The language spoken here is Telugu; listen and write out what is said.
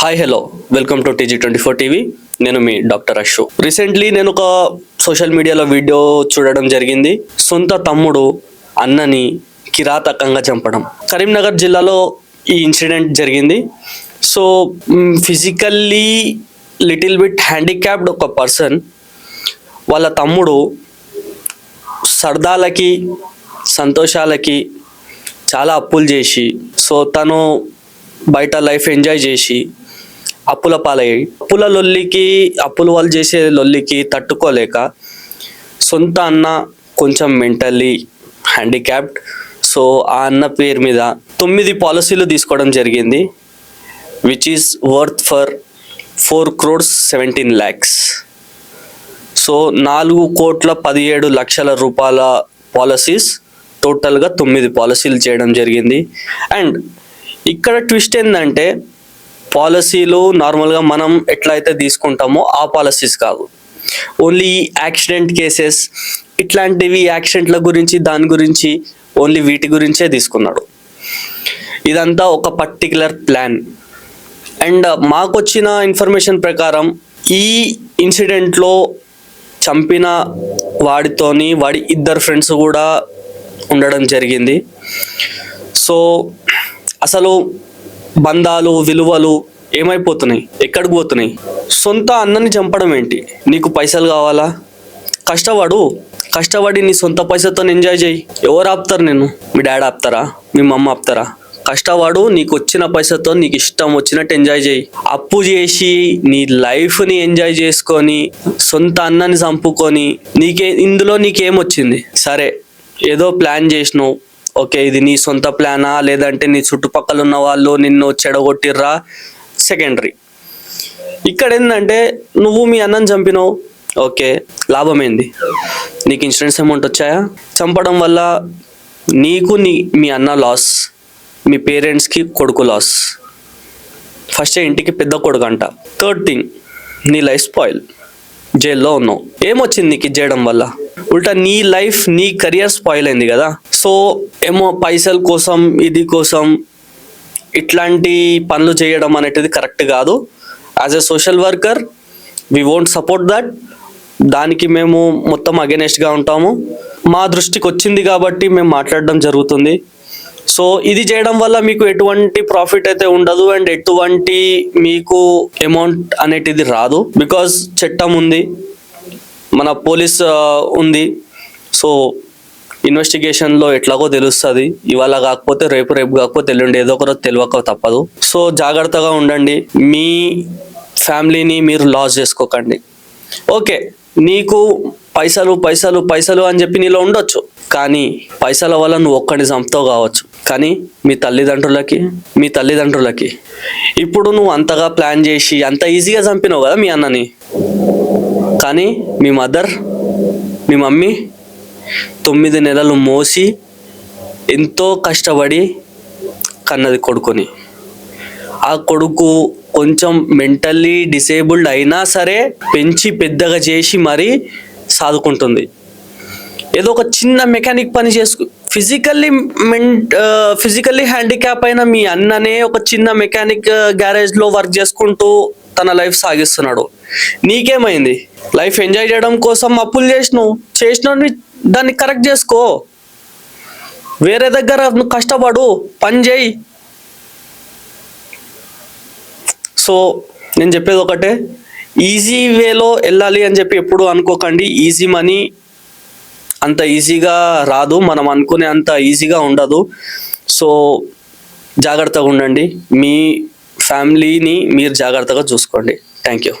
Hi hello welcome to TG twenty four TV నేను మీ డాక్టర్ అశు రీసెంట్లీ నేను ఒక సోషల్ మీడియాలో వీడియో చూడడం జరిగింది. సొంత తమ్ముడు అన్నని కిరాతకంగా చంపడం. కరీంనగర్ జిల్లాలో ఈ ఇన్సిడెంట్ జరిగింది. So physically little bit handicapped ఒక పర్సన్ వాళ్ళ తమ్ముడు సరదాలకి సంతోషాలకి చాలా అప్పులు చేసి సో తను బయట లైఫ్ ఎంజాయ్ చేసి అప్పుల పాలయ్యాయి అప్పుల లొల్లికి అప్పుల వాళ్ళు చేసే లొల్లికి తట్టుకోలేక సొంత అన్న కొంచెం మెంటల్లీ హ్యాండిక్యాప్డ్. సో ఆ అన్న పేరు మీద తొమ్మిది పాలసీలు తీసుకోవడం జరిగింది which is worth for four crores seventeen lakhs so నాలుగు కోట్ల పదిహేడు లక్షల రూపాయల పాలసీస్ టోటల్గా తొమ్మిది పాలసీలు చేయడం జరిగింది. అండ్ ఇక్కడ ట్విస్ట్ ఏంటంటే పాలసీలు నార్మల్గా మనం ఎట్లయితే తీసుకుంటామో ఆ పాలసీస్ కాదు. ఓన్లీ యాక్సిడెంట్ కేసెస్ ఇట్లాంటివి యాక్సిడెంట్ల గురించి దాని గురించి ఓన్లీ వీటి గురించే తీసుకున్నాడు. ఇదంతా ఒక పర్టికులర్ ప్లాన్. అండ్ మాకు వచ్చిన ఇన్ఫర్మేషన్ ప్రకారం ఈ ఇన్సిడెంట్లో చంపిన వాడితోని వాడి ఇద్దరు ఫ్రెండ్స్ కూడా ఉండడం జరిగింది. సో అసలు బంధాలు విలువలు ఏమైపోతున్నాయి? ఎక్కడికి పోతున్నాయి? సొంత అన్నని చంపడం ఏంటి? నీకు పైసలు కావాలా? కష్టపడు. కష్టపడి నీ సొంత పైసలతో ఎంజాయ్ చేయి. ఎవరు ఆపుతారు నేను మీ డాడీ ఆపుతారా? మీ మమ్మ ఆపుతారా? కష్టపడు నీకు వచ్చిన పైసతో నీకు ఇష్టం వచ్చినట్టు ఎంజాయ్ చేయి. అప్పు చేసి నీ లైఫ్ని ఎంజాయ్ చేసుకొని సొంత అన్నని చంపుకొని నీకే ఇందులో నీకేమొచ్చింది? సరే ఏదో ప్లాన్ చేసినావు. ఓకే ఇది నీ సొంత ప్లానా? లేదంటే నీ చుట్టుపక్కల ఉన్న వాళ్ళు నిన్ను చెడగొట్టిర్రా? సెకండరీ. ఇక్కడ ఏంటంటే నువ్వు మీ అన్నని చంపినావు. ఓకే లాభం ఏంది నీకు ఇన్సూరెన్స్ అమౌంట్ వచ్చాయా? చంపడం వల్ల నీకు నీ మీ అన్న లాస్ మీ పేరెంట్స్కి కొడుకు లాస్. ఫస్ట్ ఇంటికి పెద్ద కొడుకు అంట థర్డ్ థింగ్ నీ లైఫ్ స్పాయిల్. జైల్లో ఉన్నావు. ఏమొచ్చింది నీకు ఇది చేయడం వల్ల? ఉల్టా నీ లైఫ్ నీ కెరియర్ స్పాయిల్ అయింది కదా. సో ఏమో పైసల కోసం ఇది కోసం ఇట్లాంటి పనులు చేయడం అనేటిది కరెక్ట్ కాదు. As a social worker we won't support that దానికి మేము మొత్తం అగెనెస్ట్గా ఉంటాము. మా దృష్టికి వచ్చింది కాబట్టి మేము మాట్లాడడం జరుగుతుంది. సో ఇది చేయడం వల్ల మీకు ఎటువంటి ప్రాఫిట్ అయితే ఉండదు అండ్ ఎటువంటి మీకు అమౌంట్ అనేటిది రాదు. బికాస్ చట్టం ఉంది. మన పోలీస్ ఉంది. సో ఇన్వెస్టిగేషన్లో ఎట్లాగో తెలుస్తుంది. ఇవాళ కాకపోతే రేపు రేపు కాకపోతే ఎల్లుండి ఏదో ఒక రోజు తెలియక తప్పదు. సో జాగ్రత్తగా ఉండండి. మీ ఫ్యామిలీని మీరు లాస్ చేసుకోకండి. ఓకే నీకు పైసలు పైసలు పైసలు అని చెప్పి నీలో ఉండొచ్చు. కానీ పైసల వల్ల నువ్వు ఒక్కడిని చంపుతావు కావచ్చు. కానీ మీ తల్లిదండ్రులకి మీ తల్లిదండ్రులకి. ఇప్పుడు నువ్వు అంతగా ప్లాన్ చేసి అంత ఈజీగా చంపినావు కదా మీ అన్నని? కానీ మీ మదర్ మీ మమ్మీ తొమ్మిది నెలలు మోసి ఎంతో కష్టపడి కన్నది కొడుకుని. ఆ కొడుకు కొంచెం మెంటల్లీ డిసేబుల్డ్ అయినా సరే పెంచి పెద్దగా చేసి మరీ సాదుకుంటుంది. ఏదో ఒక చిన్న మెకానిక్ పని చేసుకు ఫిజికల్లీ మెన్ ఫిజికల్లీ హ్యాండిక్యాప్ అయిన మీ అన్ననే ఒక చిన్న మెకానిక్ గ్యారేజ్లో వర్క్ చేసుకుంటూ తన లైఫ్ సాగిస్తున్నాడు. నీకేమైంది? లైఫ్ ఎంజాయ్ చేయడం కోసం అప్పులు చేసినావు చేసినవి దాన్ని కరెక్ట్ చేసుకో. వేరే దగ్గర నువ్వు కష్టపడు పని చేయి. సో నేను చెప్పేది ఒకటే ఈజీ వేలో వెళ్ళాలి అని చెప్పి ఎప్పుడు అనుకోకండి. ఈజీ మనీ అంత ఈజీగా రాదు మనం అనుకునే అంత ఈజీగా ఉండదు. సో జాగ్రత్తగా ఉండండి. మీ ఫ్యామిలీని మీరు జాగ్రత్తగా చూసుకోండి. Thank you